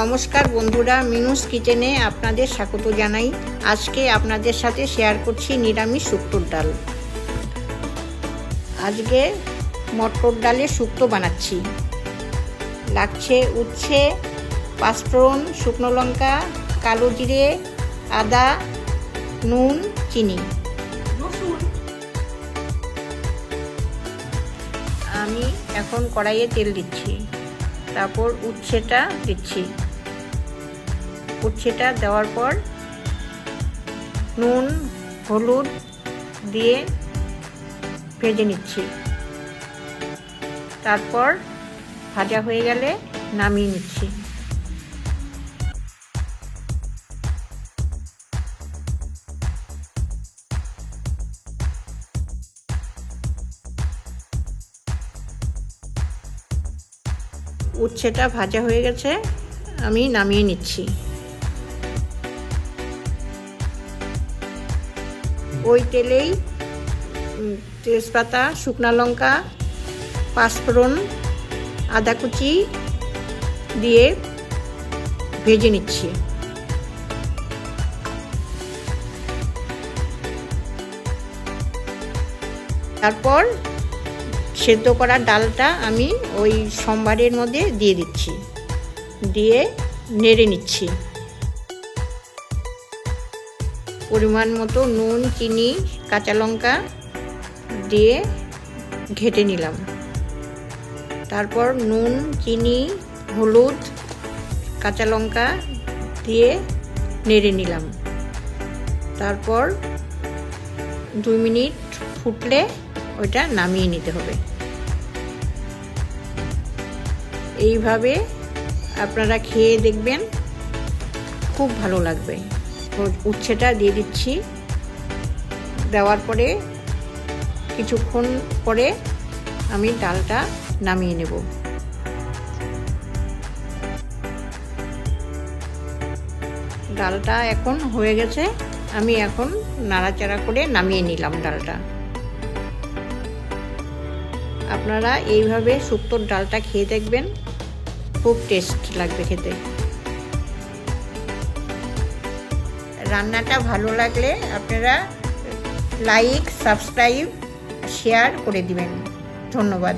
নমস্কার বন্ধুরা মিনুস কিচেনে আপনাদের স্বাগত জানাই। আজকে আপনাদের সাথে শেয়ার করছি নিরামিষ শুক্তোর ডাল। আজকে মটর ডালে শুক্তো বানাচ্ছি। লাগছে উচ্ছে পাঁচফোড়ন শুকনো লঙ্কা কালো জিরে আদা নুন চিনি। আমি এখন কড়াইয়ে তেল দিচ্ছি। তারপর উচ্ছেটা দিচ্ছি। উচ্ছেটা দেওয়ার পর নুন, হলুদ দিয়ে ভেজে নিচ্ছি। তারপর ভাজা হয়ে গেলে নামিয়ে নিচ্ছি। উচ্ছেটা ভাজা হয়ে গেছে, আমি নামিয়ে নিচ্ছি। ওই তেলেই তেজপাতা, শুকনো লঙ্কা, পাঁচফোড়ন, আদা কুচি দিয়ে ভেজে নিচ্ছি। তারপর সেদ্ধ করা ডালটা আমি ওই সোমবারের মধ্যে দিয়ে দিচ্ছি। দিয়ে নেড়ে নিচ্ছি। পরিমাণ মতো নুন, চিনি, কাঁচা লঙ্কা দিয়ে ঘেটে নিলাম। তারপর নুন, চিনি, হলুদ, কাঁচা লঙ্কা দিয়ে নেড়ে নিলাম। তারপর দুই মিনিট ফুটলে ওইটা নামিয়ে নিতে হবে। এইভাবে আপনারা খেয়ে দেখবেন, খুব ভালো লাগবে। উচ্ছেটা দিয়ে দিচ্ছি। দেওয়ার পরে কিছুক্ষণ পরে আমি ডালটা নামিয়ে নেব। ডালটা এখন হয়ে গেছে। আমি এখন নাড়াচাড়া করে নামিয়ে নিলাম ডালটা। আপনারা এইভাবে শুক্তোর ডালটা খেয়ে দেখবেন। খুব টেস্ট লাগবে খেতে। রান্নাটা ভালো লাগলে আপনারা লাইক সাবস্ক্রাইব শেয়ার করে দিবেন। ধন্যবাদ।